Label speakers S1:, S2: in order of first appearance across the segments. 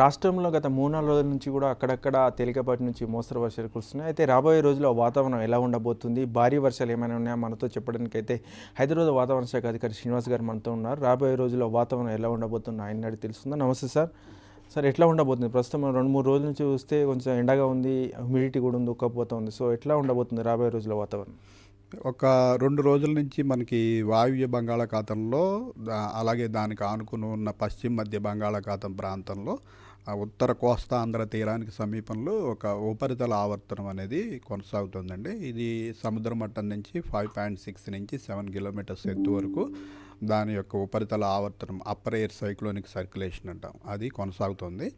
S1: రాష్ట్రంలో గత మూడు నాలుగు రోజుల నుంచి కూడా అక్కడక్కడ తేలికపాటి నుంచి మోస్తరు వర్షాలు కురుస్తున్నాయి. అయితే రాబోయే రోజుల్లో వాతావరణం ఎలా ఉండబోతుంది? భారీ వర్షాలు ఏమైనా ఉన్నాయా? మనతో చెప్పడానికి అయితే హైదరాబాద్ వాతావరణ శాఖ అధికారి శ్రీనివాస్ గారు మనతో ఉన్నారు. రాబోయే రోజుల్లో వాతావరణం ఎలా ఉండబోతుంది ఆయన అడిగి తెలుస్తుందా నమస్తే సార్. సార్ ఎట్లా ఉండబోతుంది? ప్రస్తుతం రెండు మూడు రోజుల నుంచి చూస్తే కొంచెం ఎండగా ఉంది హ్యూమిడిటీ కూడా ఉంది ఉక్కపోతా ఉంది. సో ఎట్లా ఉండబోతుంది రాబోయే రోజుల్లో వాతావరణం?
S2: ఒక రెండు రోజుల నుంచి మనకి వాయువ్య బంగాళాఖాతంలో అలాగే దానికి ఆనుకుని ఉన్న పశ్చిమ మధ్య బంగాళాఖాతం ప్రాంతంలో ఆ ఉత్తర కోస్తా ఆంధ్ర తీరానికి సమీపంలో ఒక ఉపరితల ఆవర్తనం అనేది కొనసాగుతుందండి. ఇది సముద్ర మట్టం నుంచి ఫైవ్ పాయింట్ సిక్స్ నుంచి సెవెన్ కిలోమీటర్స్ ఎత్తు వరకు దాని యొక్క ఉపరితల ఆవర్తనం అప్పర్ ఎయిర్ సైక్లోనిక్ సర్క్యులేషన్ అంటాం. అది కొనసాగుతుంది.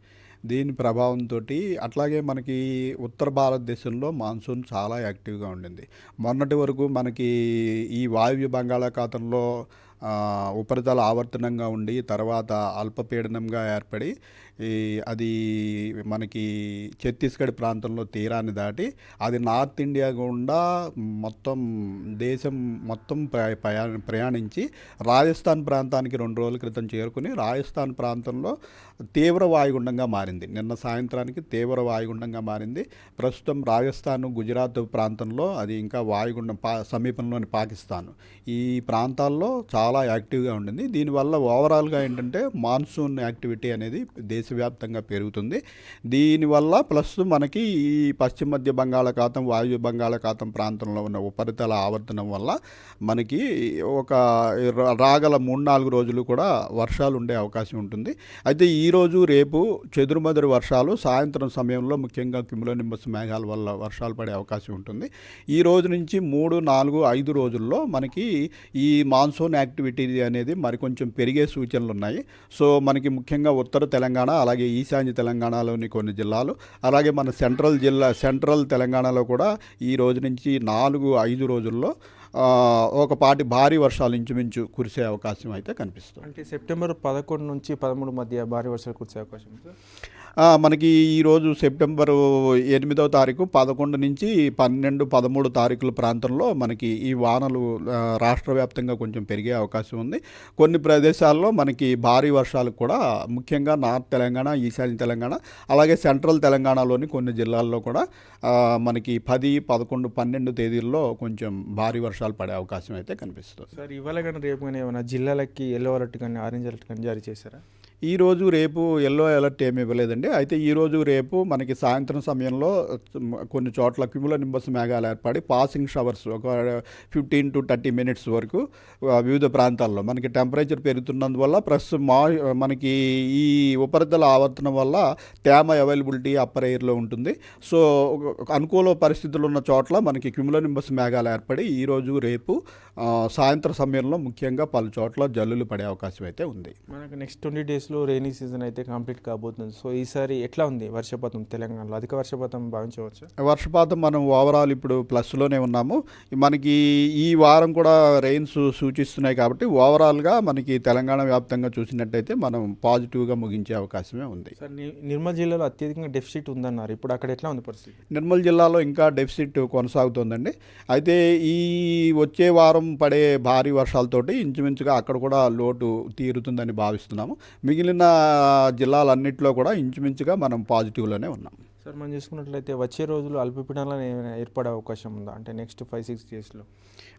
S2: దీని ప్రభావంతో అట్లాగే మనకి ఉత్తర భారతదేశంలో మాన్సూన్ చాలా యాక్టివ్గా ఉండింది. మొన్నటి వరకు మనకి ఈ వాయువ్య బంగాళాఖాతంలో ఉపరితల ఆవర్తనంగా ఉండి తర్వాత అల్పపీడనంగా ఏర్పడి ఈ అది మనకి ఛత్తీస్గఢ్ ప్రాంతంలో తీరాన్ని దాటి అది నార్త్ ఇండియా గుండా మొత్తం దేశం మొత్తం ప్రయా- ప్రయా- ప్రయాణించి రాజస్థాన్ ప్రాంతానికి రెండు రోజుల క్రితం చేరుకుని రాజస్థాన్ ప్రాంతంలో తీవ్ర వాయుగుండంగా మారింది. నిన్న సాయంత్రానికి తీవ్ర వాయుగుండంగా మారింది. ప్రస్తుతం రాజస్థాన్ గుజరాత్ ప్రాంతంలో అది ఇంకా వాయుగుండం పా సమీపంలోని పాకిస్తాన్. ఈ ప్రాంతాల్లో చాలా చాలా యాక్టివ్గా ఉండింది దీనివల్ల ఓవరాల్గా ఏంటంటే మాన్సూన్ యాక్టివిటీ అనేది దేశవ్యాప్తంగా పెరుగుతుంది. దీనివల్ల ప్లస్ మనకి ఈ పశ్చిమ మధ్య బంగాళాఖాతం వాయు బంగాళాఖాతం ప్రాంతంలో ఉన్న ఉపరితల ఆవర్తనం వల్ల మనకి ఒక రాగల మూడు నాలుగు రోజులు కూడా వర్షాలు ఉండే అవకాశం ఉంటుంది. అయితే ఈరోజు రేపు చెదురుమదురు వర్షాలు సాయంత్రం సమయంలో ముఖ్యంగా క్యుములోనింబస్ మేఘాల వల్ల వర్షాలు పడే అవకాశం ఉంటుంది. ఈ రోజు నుంచి మూడు నాలుగు ఐదు రోజుల్లో మనకి ఈ మాన్సూన్ యాక్టివిటీ అనేది మరికొంచెం పెరిగే సూచనలు ఉన్నాయి సో మనకి ముఖ్యంగా ఉత్తర తెలంగాణ అలాగే ఈశాన్య తెలంగాణలోని కొన్ని జిల్లాలు అలాగే మన సెంట్రల్ జిల్లా సెంట్రల్ తెలంగాణలో కూడా ఈ రోజు నుంచి నాలుగు ఐదు రోజుల్లో ఒక పాటి భారీ వర్షాలు ఇంచుమించు కురిసే అవకాశం అయితే కనిపిస్తుంది.
S1: అంటే సెప్టెంబర్ పదకొండు నుంచి పదమూడు మధ్య భారీ వర్షాలు కురిసే అవకాశం
S2: మనకి ఈరోజు సెప్టెంబరు ఎనిమిదవ తారీఖు పదకొండు నుంచి పన్నెండు పదమూడు తారీఖుల ప్రాంతంలో మనకి ఈ వానలు రాష్ట్ర వ్యాప్తంగా కొంచెం పెరిగే అవకాశం ఉంది. కొన్ని ప్రదేశాల్లో మనకి భారీ వర్షాలు కూడా ముఖ్యంగా నార్త్ తెలంగాణ ఈశాన్య తెలంగాణ అలాగే సెంట్రల్ తెలంగాణలోని కొన్ని జిల్లాల్లో కూడా మనకి పది పదకొండు పన్నెండు తేదీల్లో కొంచెం భారీ వర్షాలు పడే అవకాశం అయితే కనిపిస్తుంది.
S1: సార్ ఇవాళ కానీ రేపు కానీ ఏమైనా జిల్లాలకి ఎల్లో అలర్ట్ కానీ ఆరెంజ్ అలర్ట్ కానీ జారీ చేశారా?
S2: ఈరోజు రేపు ఎల్లో అలర్ట్ ఏమి ఇవ్వలేదండి. అయితే ఈరోజు రేపు మనకి సాయంత్రం సమయంలో కొన్ని చోట్ల క్యూములో నింబస్ మేఘాలు ఏర్పడి పాసింగ్ షవర్స్ ఒక ఫిఫ్టీన్ టు థర్టీ మినిట్స్ వరకు వివిధ ప్రాంతాల్లో మనకి టెంపరేచర్ పెరుగుతున్నందువల్ల ప్లస్ మా మనకి ఈ ఉపరితల ఆవర్తనం వల్ల తేమ అవైలబిలిటీ అప్పర్ ఎయిర్లో ఉంటుంది. సో ఒక అనుకూల పరిస్థితులు ఉన్న చోట్ల మనకి క్యూములో నింబస్ మేఘాలు ఏర్పడి ఈరోజు రేపు సాయంత్రం సమయంలో ముఖ్యంగా పలు చోట్ల జల్లులు పడే అవకాశం అయితే ఉంది.
S1: మనకి నెక్స్ట్ ట్వంటీ డేస్ డేస్లో రైనీ సీజన్ అయితే కంప్లీట్ కాబోతుంది. సో ఈసారి ఎట్లా ఉంది వర్షపాతం తెలంగాణలో? అధిక వర్షపాతం భావించవచ్చు?
S2: వర్షపాతం మనం ఓవరాల్ ఇప్పుడు ప్లస్లోనే ఉన్నాము. మనకి ఈ వారం కూడా రెయిన్స్ సూచిస్తున్నాయి కాబట్టి ఓవరాల్గా మనకి తెలంగాణ వ్యాప్తంగా చూసినట్టయితే మనం పాజిటివ్గా ముగించే అవకాశమే ఉంది.
S1: నిర్మల్ జిల్లాలో అత్యధికంగా డెఫిసిట్ ఉందన్నారు. ఇప్పుడు అక్కడ ఎట్లా ఉంది పరిస్థితి?
S2: నిర్మల్ జిల్లాలో ఇంకా డెఫిసిట్ కొనసాగుతోందండి. అయితే ఈ వచ్చే వారం పడే భారీ వర్షాలతోటి ఇంచుమించుగా అక్కడ కూడా లోటు తీరుతుందని భావిస్తున్నాము. మిగిలిన జిల్లాలన్నింటిలో కూడా ఇంచుమించుగా మనం పాజిటివ్లోనే ఉన్నాం.
S1: సార్ మనం చూసుకున్నట్లయితే వచ్చే రోజులు అల్పపీడనాలు ఏర్పడే అవకాశం ఉందా? అంటే నెక్స్ట్ ఫైవ్ సిక్స్ డేస్లో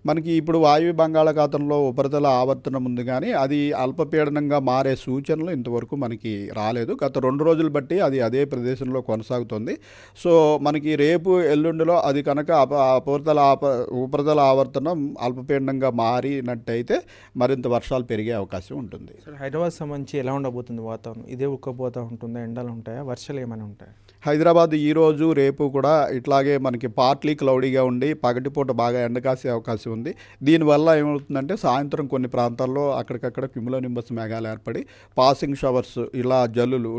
S2: మనకి ఇప్పుడు వాయువ్య బంగాళాఖాతంలో ఉపరితల ఆవర్తనం ఉంది కానీ అది అల్పపీడనంగా మారే సూచనలు ఇంతవరకు మనకి రాలేదు. గత రెండు రోజులు బట్టి అది అదే ప్రదేశంలో కొనసాగుతుంది. సో మనకి రేపు ఎల్లుండిలో అది కనుక ఉపరితల ఆప ఉపరితల ఆవర్తనం అల్పపీడనంగా మారినట్టయితే మరింత వర్షాలు పెరిగే అవకాశం ఉంటుంది.
S1: సార్ హైదరాబాద్ సంబంధించి ఎలా ఉండబోతుంది వాతావరణం? ఇదే ఉక్కపోతా ఉంటుందా? ఎండలు ఉంటాయా? వర్షాలు ఏమైనా ఉంటాయా?
S2: హైదరాబాద్ ఈరోజు రేపు కూడా ఇట్లాగే మనకి పార్ట్లీ క్లౌడీగా ఉండి పగటిపూట బాగా ఎండ కాసే అవకాశం ఉంది. దీనివల్ల ఏమవుతుందంటే సాయంత్రం కొన్ని ప్రాంతాల్లో అక్కడికక్కడ క్యుములోనింబస్ మేఘాలు ఏర్పడి పాసింగ్ షవర్స్ ఇలా జల్లులు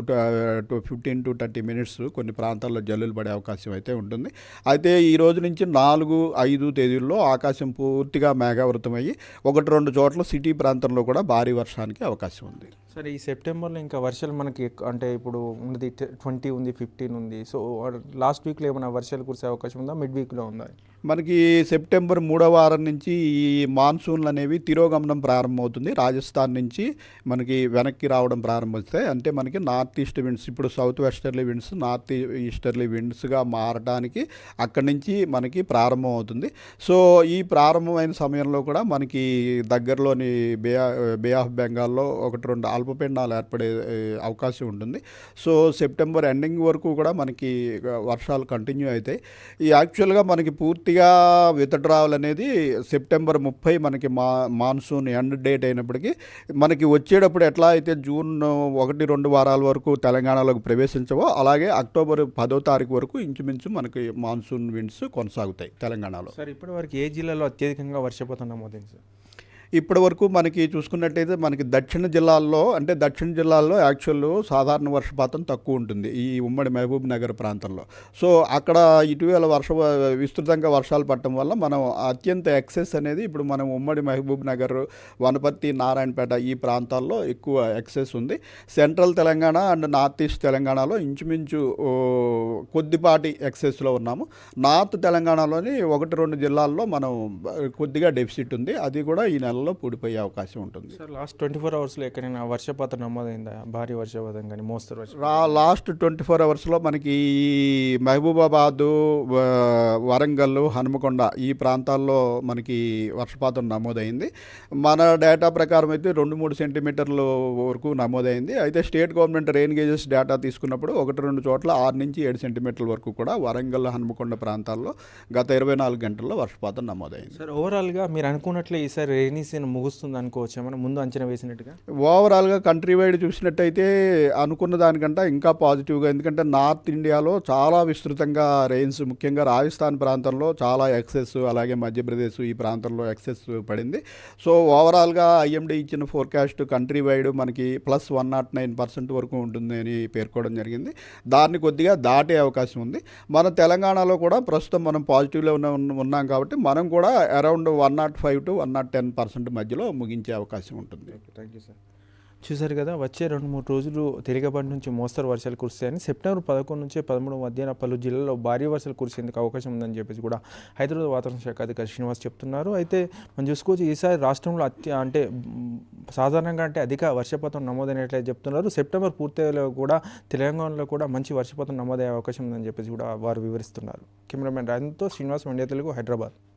S2: to fifteen to thirty minutes కొన్ని ప్రాంతాల్లో జల్లులు పడే అవకాశం అయితే ఉంటుంది. అయితే ఈ రోజు నుంచి నాలుగు ఐదు తేదీల్లో ఆకాశం పూర్తిగా మేఘావృతమయ్యి ఒకటి రెండు చోట్ల సిటీ ప్రాంతంలో కూడా భారీ వర్షానికి అవకాశం ఉంది.
S1: సరే ఈ సెప్టెంబర్లో ఇంకా వర్షాలు మనకి అంటే ఇప్పుడు ఉన్నది ట్వంటీ ఉంది ఫిఫ్టీన్ ఉంది. సో లాస్ట్ వీక్లో ఏమైనా వర్షాలు కురిసే అవకాశం ఉందా? మిడ్ వీక్లో ఉందా?
S2: మనకి సెప్టెంబర్ మూడవ వారం నుంచి ఈ మాన్సూన్లు అనేవి తిరోగమనం ప్రారంభమవుతుంది. రాజస్థాన్ నుంచి మనకి వెనక్కి రావడం ప్రారంభిస్తాయి అంటే మనకి నార్త్ ఈస్ట్ విండ్స్ ఇప్పుడు south westerly winds north easterly విండ్స్గా మారడానికి అక్కడి నుంచి మనకి ప్రారంభం అవుతుంది సో ఈ ప్రారంభమైన సమయంలో కూడా మనకి దగ్గరలోని బే బే ఆఫ్ బెంగాల్లో ఒకటి రెండు అల్పపిండాలు ఏర్పడే అవకాశం ఉంటుంది. సో సెప్టెంబర్ ఎండింగ్ వరకు కూడా మనకి వర్షాలు కంటిన్యూ అవుతాయి. ఈ యాక్చువల్గా మనకి పూర్తి పూర్తిగా విత్డ్రావల్ అనేది సెప్టెంబర్ ముప్పై మనకి మా మాన్సూన్ ఎండ్ డేట్ అయినప్పటికీ మనకి వచ్చేటప్పుడు ఎట్లా అయితే జూన్ ఒకటి రెండు వారాల వరకు తెలంగాణలోకి ప్రవేశించవో అలాగే అక్టోబర్ పదో తారీఖు వరకు ఇంచుమించు మనకి మాన్సూన్ విండ్స్ కొనసాగుతాయి తెలంగాణలో.
S1: సార్ ఇప్పటి వరకు ఏ జిల్లాలో అత్యధికంగా వర్షపాతం నమోదైంది సార్?
S2: ఇప్పటి వరకు మనకి చూసుకున్నట్టయితే మనకి దక్షిణ జిల్లాల్లో అంటే దక్షిణ జిల్లాల్లో యాక్చువల్ సాధారణ వర్షపాతం తక్కువ ఉంటుంది ఈ ఉమ్మడి మహబూబ్ నగర్ ప్రాంతంలో. సో అక్కడ ఇటీవల వర్ష విస్తృతంగా వర్షాలు పడటం వల్ల మనం అత్యంత ఎక్సెస్ అనేది ఇప్పుడు మనం ఉమ్మడి మహబూబ్ నగర్ వనపర్తి నారాయణపేట ఈ ప్రాంతాల్లో ఎక్కువ ఎక్సెస్ ఉంది. Central Telangana and north east తెలంగాణలో ఇంచుమించు కొద్దిపాటి ఎక్సెస్లో ఉన్నాము. నార్త్ తెలంగాణలోని ఒకటి రెండు జిల్లాల్లో మనం కొద్దిగా డెఫిసిట్ ఉంది. అది కూడా ఈ నెలలో పూడిపోయే అవకాశం ఉంటుంది.
S1: సార్ లాస్ట్ ట్వంటీ ఫోర్ అవర్స్లో ఎక్కడైనా వర్షపాతం నమోదైందా? భారీ వర్షపాతం కానీ మోస్తరు వర్షం
S2: లాస్ట్ ట్వంటీ ఫోర్ అవర్స్లో మనకి మహబూబాబాదు వరంగల్ హనుమకొండ ఈ ప్రాంతాల్లో మనకి వర్షపాతం నమోదైంది. మన డేటా ప్రకారం అయితే రెండు మూడు సెంటీమీటర్లు వరకు నమోదైంది. అయితే state government rain gauges data తీసుకున్నప్పుడు ఒకటి రెండు చోట్ల ఆరు నుంచి ఏడు సెంటీమీటర్ల వరకు కూడా వరంగల్ హనుమకొండ ప్రాంతాల్లో గత ఇరవై నాలుగు గంటల్లో వర్షపాతం నమోదైంది.
S1: సార్ ఓవరాల్గా మీరు అనుకున్నట్లే ఈసారి రైనీ సీజన్ ముగుస్తుంది అనుకోవచ్చు? మనం ముందు అంచనా వేసినట్టుగా?
S2: ఓవరాల్గా కంట్రీ వైడ్ చూసినట్టయితే అనుకున్న దానికంటే ఇంకా పాజిటివ్గా ఎందుకంటే నార్త్ ఇండియాలో చాలా విస్తృతంగా రెయిన్స్ ముఖ్యంగా రాజస్థాన్ ప్రాంతంలో చాలా ఎక్సెస్ అలాగే మధ్యప్రదేశ్ ఈ ప్రాంతంలో ఎక్సెస్ పడింది. సో ఓవరాల్గా ఐఎండీ ఇచ్చిన ఫోర్కాస్ట్ కంట్రీ వైడ్ మనకి plus one naught nine percent వరకు ఉంటుంది అని పేర్కోవడం జరిగింది. దాన్ని కొద్దిగా దాటే అవకాశం ఉంది. మన తెలంగాణలో కూడా ప్రస్తుతం మనం పాజిటివ్లో ఉన్న ఉన్నాం కాబట్టి మనం కూడా around one naught five to one naught ten percent మధ్యలో ముగించే అవకాశం ఉంటుంది.
S1: థ్యాంక్ యూ సార్ చూసారు కదా వచ్చే రెండు మూడు రోజులు తేలికపాటి నుంచి మోస్తరు వర్షాలు కురుస్తాయని సెప్టెంబర్ పదకొండు నుంచి పదమూడు మధ్యాహ్న పలు జిల్లాల్లో భారీ వర్షాలు కురిసేందుకు అవకాశం ఉందని చెప్పేసి కూడా హైదరాబాద్ వాతావరణ శాఖ అధికారి శ్రీనివాస్ చెప్తున్నారు. అయితే మనం చూసుకోవచ్చు ఈసారి రాష్ట్రంలో అత్య అంటే సాధారణంగా అంటే అధిక వర్షపాతం నమోదైనట్లయితే చెప్తున్నారు. సెప్టెంబర్ పూర్తిలో కూడా తెలంగాణలో కూడా మంచి వర్షపాతం నమోదయ్యే అవకాశం ఉందని చెప్పేసి కూడా వారు వివరిస్తున్నారు. కెమెరామెన్ రాజంతో శ్రీనివాస్ మండ్య తెలుగు హైదరాబాద్.